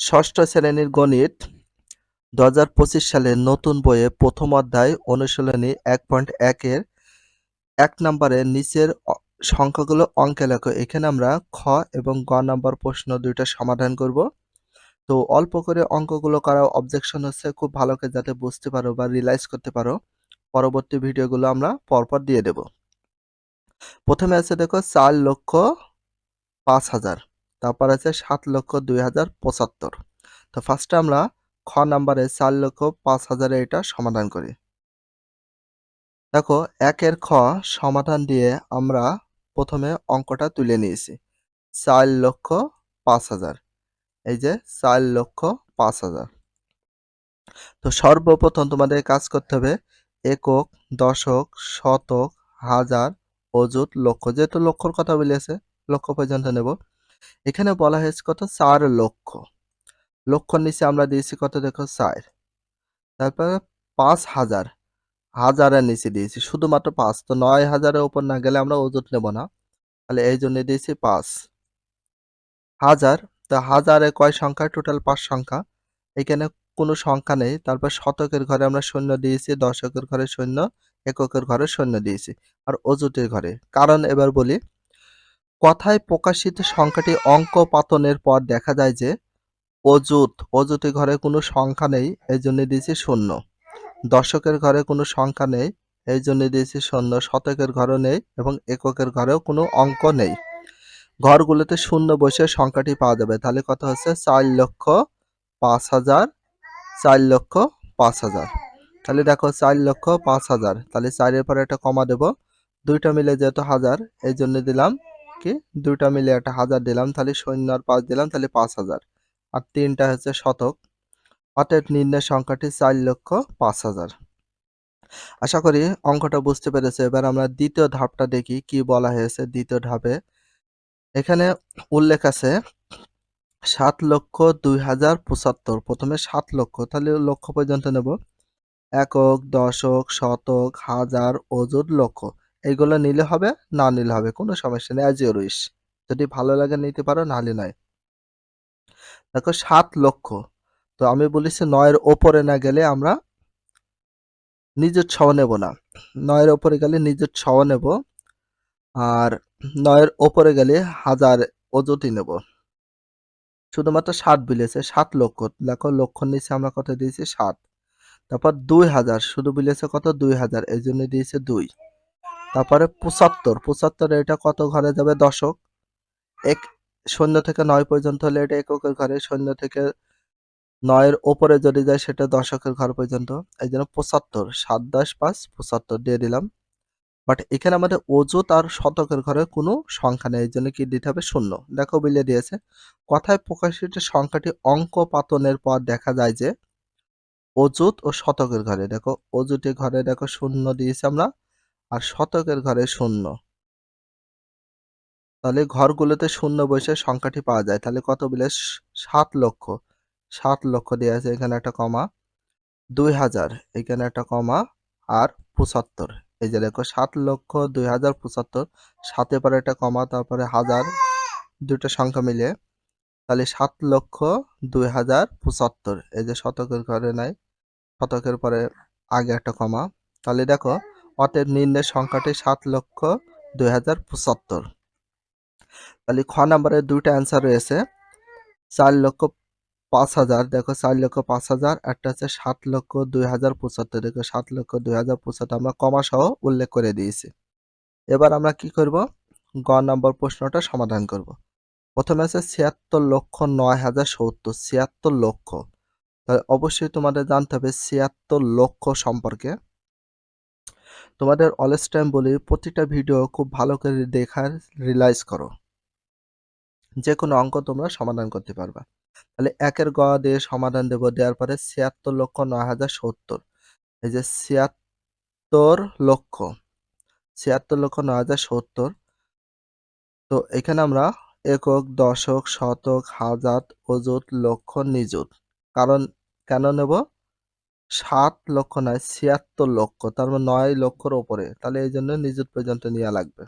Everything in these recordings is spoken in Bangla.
ষষ্ঠ শ্রেণির গণিত দু হাজার পঁচিশ সালের নতুন বইয়ে প্রথম অধ্যায় অনুশীলনী এক পয়েন্ট একের এক নম্বরের নিচের সংখ্যাগুলো অঙ্কে লেখো। এখানে আমরা খ এবং গ নম্বর প্রশ্ন দুইটা সমাধান করব। তো অল্প করে অঙ্কগুলো করা অবজেকশন হচ্ছে খুব ভালো করে যাতে বুঝতে পারো বা রিলাইজ করতে পারো। পরবর্তী ভিডিওগুলো আমরা পরপর দিয়ে দেব। প্রথমে আছে দেখো চার লক্ষ পাঁচ হাজার। তারপর আছে সাত লক্ষ দুই হাজার পঁচাত্তর। তো ফার্স্টে আমরা খ নাম্বারে চার লক্ষ পাঁচ হাজারে এটা সমাধান করি। দেখো, একের খ সমাধান দিয়ে আমরা প্রথমে অঙ্কটা তুলে নিয়েছি। চার লক্ষ পাঁচ হাজার। এই যে চার লক্ষ পাঁচ হাজার। তো সর্বপ্রথম তোমাদের কাজ করতে হবে একক, দশক, শতক, হাজার, অযুত, লক্ষ। যেহেতু লক্ষর কথা বলেছে, লক্ষ পর্যন্ত নেব। এখানে বলা হয়েছে কত? চার লক্ষ। লক্ষর নিচে আমরা দিয়েছি কত? দেখো, চার। তারপরে পাঁচ হাজার। হাজারের নিচে দিয়েছি। শুধুমাত্র পাঁচ। তো নয় হাজারের উপর না গেলে আমরা অযুত নেব না। তাহলে এই জন্য দিয়েছি পাঁচ। হাজার। তো হাজারে কয় সংখ্যা? টোটাল পাঁচ সংখ্যা। এখানে কোনো সংখ্যা নেই। তারপর শতকের ঘরে আমরা শূন্য দিয়েছি, দশকের ঘরে শূন্য এককের ঘরে শূন্য দিয়েছি, আর অযুতের ঘরে। কারণ এবার বলি কথায় প্রকাশিত সংখ্যাটি অঙ্ক পাতনের পর দেখা যায় যে, অযুত অযুতের ঘরে কোনো সংখ্যা নেই, এই জন্য দিয়েছি শূন্য। দশকের ঘরে কোনো সংখ্যা নেই, এই জন্য দিয়েছি শূন্য। শতকের ঘরও নেই এবং এককের ঘরেও কোনো অঙ্ক নেই। ঘরগুলোতে শূন্য বসে সংখ্যাটি পাওয়া যাবে। তাহলে কত হচ্ছে? চার লক্ষ পাঁচ হাজার, চার লক্ষ পাঁচ হাজার। তাহলে দেখো, চার লক্ষ পাঁচ হাজার। তাহলে চারের পরে একটা কমা দেব। দুইটা মিলে যেহেতু হাজার, এই জন্য দিলাম কি? দুইটা মিলে একটা হাজার দিলাম, তাহলে শূন্য আর পাঁচ দিলাম, তাহলে পাঁচ হাজার। আর তিনটা হচ্ছে শতক। অতএব নির্ণয় সংখ্যাটি চার লক্ষ পাঁচ হাজার। আশা করি অঙ্কটা বুঝতে পেরেছে। এবার আমরা দ্বিতীয় ধাপটা দেখি, কি বলা হয়েছে দ্বিতীয় ধাপে। এখানে উল্লেখ আছে, সাত লক্ষ দুই হাজার পঁচাত্তর। প্রথমে সাত লক্ষ, তাহলে লক্ষ পর্যন্ত নেব। একক, দশক, শতক, হাজার অযুত লক্ষ। এইগুলো নিলে হবে, না নিলে হবে, কোনো সমস্যা নেই অ্যাজ ইউর যদি ভালো লাগে নিতে পারো, নাহলে নয়। দেখো, সাত লক্ষ। তো আমি বলেছি নয়ের ওপরে না গেলে আমরা নিজের ছও নেব না। নয়ের ওপরে গেলে নিজের ছও নেব, আর নয়ের ওপরে গেলে হাজার অযুতই নেব। শুধুমাত্র ষাট বিলেছে, সাত লক্ষ। দেখো, লক্ষ নিচে আমরা কত দিয়েছি? সাত। তারপর দুই হাজার, শুধু বিলেছে কত? দুই হাজার, এই জন্য দিয়েছে দুই। তারপরে পঁচাত্তর। পঁচাত্তর এটা কত ঘরে যাবে দশক? এক, শূন্য থেকে নয় পর্যন্ত হলে এটা এককের ঘরে, শূন্য থেকে নয়ের ওপরে যদি যায় সেটা দশকের ঘর পর্যন্ত। এই জন্য পঁচাত্তর, সাত দশ পাঁচ, পঁচাত্তর দিয়ে দিলাম। বাট এখানে আমাদের অযুত আর শতকের ঘরে কোনো সংখ্যা নেই, এই জন্য কি দিতে হবে? শূন্য। দেখো বিলে দিয়েছে। কথায় প্রকাশিত সংখ্যাটি অঙ্ক পাতনের পর দেখা যায় যে অযুত ও শতকের ঘরে। দেখো অযুতের ঘরে দেখো শূন্য দিয়েছি আমরা। আর শতকের ঘরে শূন্য। তাহলে ঘরগুলোতে শূন্য বসে সংখ্যাটি পাওয়া যায়। তাহলে কত বিলে? সাত লক্ষ। সাত লক্ষ দেওয়া আছে এখানে একটা কমা। দুই হাজার। এখানে একটা কমা আর পঁচাত্তর। এই যে দেখো, সাত লক্ষ, দুই হাজার, পঁচাত্তর। সাতে পরে একটা কমা, তারপরে হাজার। দুটো সংখ্যা মিলিয়ে তাহলে সাত লক্ষ, দুই হাজার, পঁচাত্তর। এই যে শতকের ঘরে নাই, শতকের পরে আগে একটা কমা। তাহলে দেখো অতএব নির্ণয় সংখ্যাটি সাত লক্ষ দুই হাজার পঁচাত্তর। তাহলে খ নম্বরে দুইটা অ্যান্সার রয়েছে। চার লক্ষ পাঁচ হাজার, দেখো চার লক্ষ পাঁচ হাজার, একটা হচ্ছে সাত লক্ষ দুই হাজার পঁচাত্তর, দেখো সাত লক্ষ দুই হাজার পঁচাত্তর, আমরা কমা সহ উল্লেখ করে দিয়েছি। এবার আমরা কি করব? গ নম্বর প্রশ্নটা সমাধান করব। প্রথমে আছে ছিয়াত্তর লক্ষ নয় হাজার সত্তর, ছিয়াত্তর লক্ষ। তাহলে অবশ্যই তোমাদের জানতে হবে ছিয়াত্তর লক্ষ সম্পর্কে। তোমাদের অলস টাইম বলি প্রতিটা ভিডিও খুব ভালো করে দেখার রিলাইজ করো। যে কোনো অঙ্ক তোমরা সমাধান করতে পারবা। তাহলে একের গ দিয়ে সমাধান দেব, দেওয়ার পরে ছিয়াত্তর লক্ষ নয় হাজার সত্তর। এই যে ছিয়াত্তর লক্ষ ছিয়াত্তর লক্ষ নয় হাজার সত্তর। তো এখানে আমরা একক, দশক, শতক, হাজার, অযুত, লক্ষ, নিযুত। কারণ কেন নেব? সাত লক্ষ নয়, ছিয়াত্তর লক্ষ, তার মানে নয় লক্ষর ওপরে। তাহলে এই জন্য নিযুত পর্যন্ত নেওয়া লাগবে।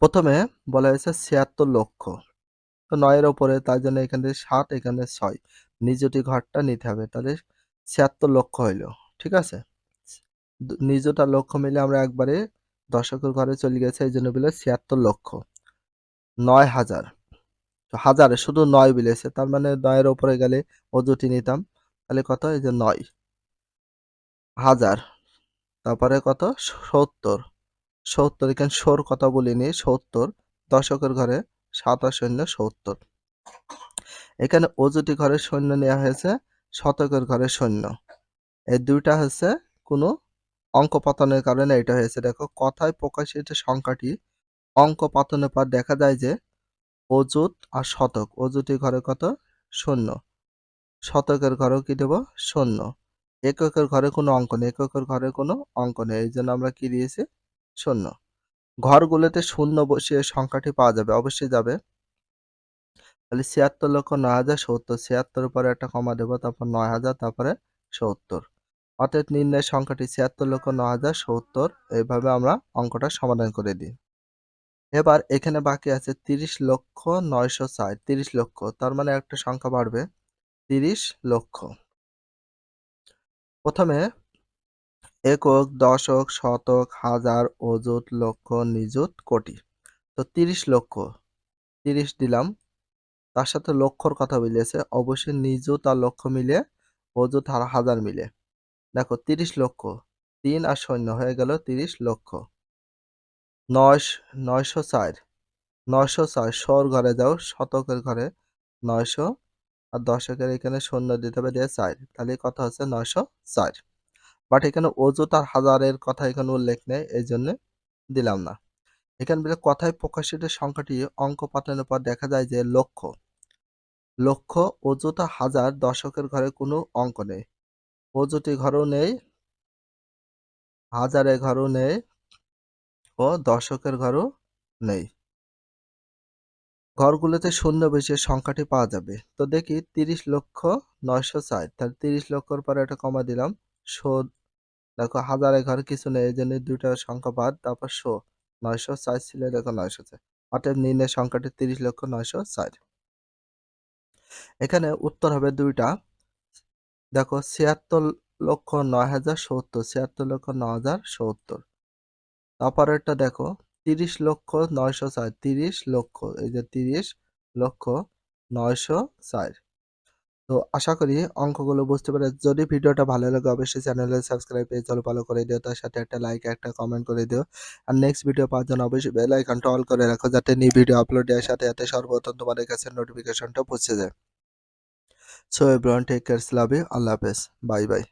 প্রথমে বলা হয়েছে ছিয়াত্তর লক্ষ। তো নয়ের ওপরে, তার জন্য এখানে সাত, এখানে ছয়। নিজটি ঘরটা নিতে হবে। তাহলে ছিয়াত্তর লক্ষ হইল, ঠিক আছে? নিজটা লক্ষ মিলে আমরা একবারে দশকের ঘরে চলে গেছে, এই জন্য বলে ছিয়াত্তর লক্ষ। নয় হাজার। হাজারে, শুধু নয় বিলেছে, তার মানে নয়ের ওপরে গেলে অজুটি নিতাম। তাহলে কত? এই যে নয়। হাজার। তারপরে কত? সত্তর। সত্তর, এখানে সোর কথা বলিনি, সত্তর। দশকের ঘরে সাতাশ সৈন্য সত্তর। এখানে অজুটি ঘরে সৈন্য নেওয়া হয়েছে, শতকের ঘরে সৈন্য। এই দুইটা হচ্ছে কোনো অঙ্ক পাতনের কারণে এটা হয়েছে। দেখো, কথায় প্রকাশিত সংখ্যাটি অঙ্ক পাতনের পর দেখা যায় যে অজুত আর শতক। অজুটি ঘরে কত? শূন্য শতকের ঘরেও কি দেব? শূন্য। এককের ঘরে কোনো অঙ্ক নেই, এককের ঘরে কোনো অঙ্ক নেই, এই জন্য আমরা কি দিয়েছি? শূন্য। ঘরগুলোতে শূন্য বসিয়ে সংখ্যাটি পাওয়া যাবে, অবশ্যই যাবে। তাহলে ছিয়াত্তর লক্ষ নয় হাজার সত্তর ছিয়াত্তর পরে একটা কমা দেবো, তারপর নয় হাজার, তারপরে সত্তর। অর্থাৎ নির্ণয় সংখ্যাটি ছিয়াত্তর লক্ষ নয় হাজার সত্তর, এইভাবে আমরা অঙ্কটা সমাধান করে দিই। এবার এখানে বাকি আছে তিরিশ লক্ষ নয়শো ষাট, তিরিশ লক্ষ, তার মানে একটা সংখ্যা বাড়বে। তিরিশ লক্ষ। প্রথমে, একক, দশক, শতক, হাজার, অযুত, লক্ষ, নিযুত, কোটি। তো তিরিশ লক্ষ, তিরিশ দিলাম। তার সাথে লক্ষর কথা মিলেছে। অবশ্যই নিযুত আর লক্ষ মিলে, অযুত আর হাজার মিলে। দেখো, তিরিশ লক্ষ, তিন আর শূন্য হয়ে গেল তিরিশ লক্ষ। নয় নয়শো চার নয়শো চার শর ঘরে যাও, শতকের ঘরে নয়শো আর দশকের এখানে শূন্য দিতে হবে, দিয়ে চার। তাহলে কথা হচ্ছে নয়শো চার। বাট এখানে অযুত আর হাজারের কথা এখানে উল্লেখ নেই, এই জন্য দিলাম না। এখানে বলে কথায় প্রকাশিত সংখ্যাটি অঙ্ক পাঠানোর পর দেখা যায় যে লক্ষ লক্ষ অযুত আর হাজার দশকের ঘরে কোনো অঙ্ক নেই। অযুতি ঘরও নেই, হাজারের ঘরও নেই, ও দশকের ঘরও নেই। ঘরগুলোতে শূন্য বেশি সংখ্যাটি পাওয়া যাবে। তো দেখি তিরিশ লক্ষ নয়শো চার তাহলে তিরিশ লক্ষর পরে একটা কমা দিলাম। শো, দেখো হাজারের ঘরে কিছু নেই, এই জন্য দুইটা সংখ্যা বাদ, তারপর শো। নয়শো চার ছিল, দেখো নয়শো চার অর্থাৎ নির্ণয় সংখ্যাটি তিরিশ লক্ষ নয়শো চার এখানে উত্তর হবে দুইটা। দেখো ছিয়াত্তর লক্ষ নয় হাজার সত্তর, ছিয়াত্তর লক্ষ নয় হাজার সত্তর। তারপরেরটা দেখো। তিরিশ লক্ষ নয়শো চার তিরিশ লক্ষ, এই যে তিরিশ লক্ষ নয়শো চার তো আশা করি অঙ্কগুলো বুঝতে পারে, যদি ভিডিওটা ভালো লাগে অবশ্যই চ্যানেলে সাবস্ক্রাইব পেজ চলো ভালো করে দিও, তার সাথে একটা লাইক একটা কমেন্ট করে দিও। আর নেক্সট ভিডিও পাওয়ার জন্য অবশ্যই বেল আইকনটা অল করে রাখো, যাতে নিউ ভিডিও আপলোড দেওয়ার সাথে সাথে সর্বপ্রথম তোমাদের কাছে নোটিফিকেশনটা পৌঁছে যায়। So everyone take care love you আল্লাহ হাফেজ বাই বাই